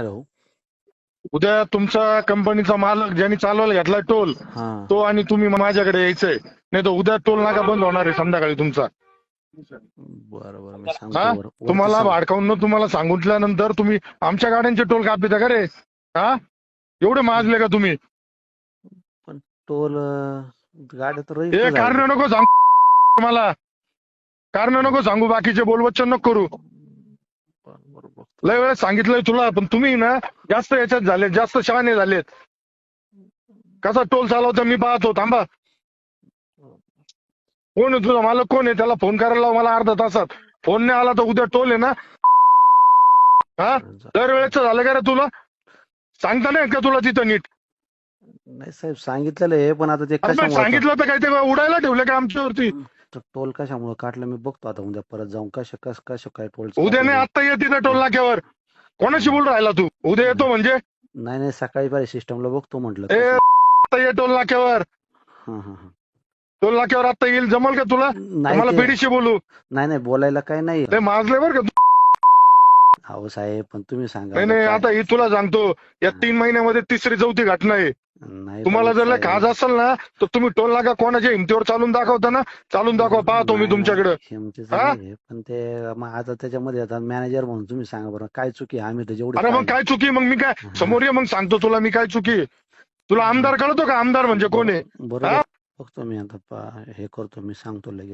Hello. उद्या तुमचा कंपनीचा मालक ज्यांनी चालवायला घेतलाय टोल हा. तो आणि तुम्ही माझ्याकडे यायचंय. नाही तर उद्या टोल नाका बंद होणार आहे संध्याकाळी तुमचा. बरं बरं मी हा सांगतो बरं. वरती तुम्हाला सांग- भाडकावून तुम्हाला सांगितल्यानंतर तुम्ही आमच्या गाड्यांचे टोल कापिता का रे हा? एवढे माजले का तुम्ही? टोल अं, गाड्या तर हे कारण नको सांगू. मला कारण नको सांगू बाकीचे बोलवच्चन नको करू. बरोबर. लय वेळेस सांगितलंय तुला पण तुम्ही ना जास्त याच्यात झाले जास्त शहाणे झालेत. कसा टोल चालवता मी पाहतो थांबा. कोण आहे तुझा मालक? कोण आहे? त्याला फोन करायला लाव मला अर्धा तासात. फोन नाही आला तर उद्या टोल आहे ना? हा? दरवेळेच झालं का रे तुला? सांगता नाही येत का तुला तिथं नीट? नाही साहेब सांगितलेलं आहे पण आता ते अरे पण कशामुळे सांगितलं तर काय ते उडायला ठेवलं का आमच्यावरती? टोल कशामुळे काढलं? मी बघतो आता उद्या परत जाऊन कशा कस कसं काय टोल उद्या नाही आता ये तिथं टोल नाक्यावर. कोणाशी बोल राहिला तू? उद्या येतो म्हणजे. नाही नाही सकाळी पाहिजे सिस्टमला बघतो म्हटलं ए. आता ये टोल नाक्यावर. हा हा हा. टोल नाक्यावर आता येईल जमल का तुला? नाही मला ते- पिढीशी बोलू. नाही नाही बोलायला काही नाही. ते माजले बरं का तू. अहो साहेब पण तुम्ही सांगा नाही नाही काय- आता ही तुला सांगतो. या तीन महिन्यामध्ये तिसरी चौथी घटना आहे. नाही तुम्हाला जर लय. खाज असेल ना तर तुम्ही टोल नाका कोणाच्या हिमतीवर चालून दाखवता ना चालून दाखवा पाहतो मी तुमच्याकडे हिमतीचं हा? पण ते मग आता त्याच्यामध्ये आता मॅनेजर म्हणून तुम्ही सांगा बरं काय चुकी आहे? आम्ही तर जेवढी अरे मग काय चुकी मग मी काय. समोर ये मग सांगतो तुला मी काय चुकी तुला आमदार कळतो का आमदार म्हणजे कोण आहे बरोबर? बघतो मी आता पा- हे करतो मी सांगतो लगेच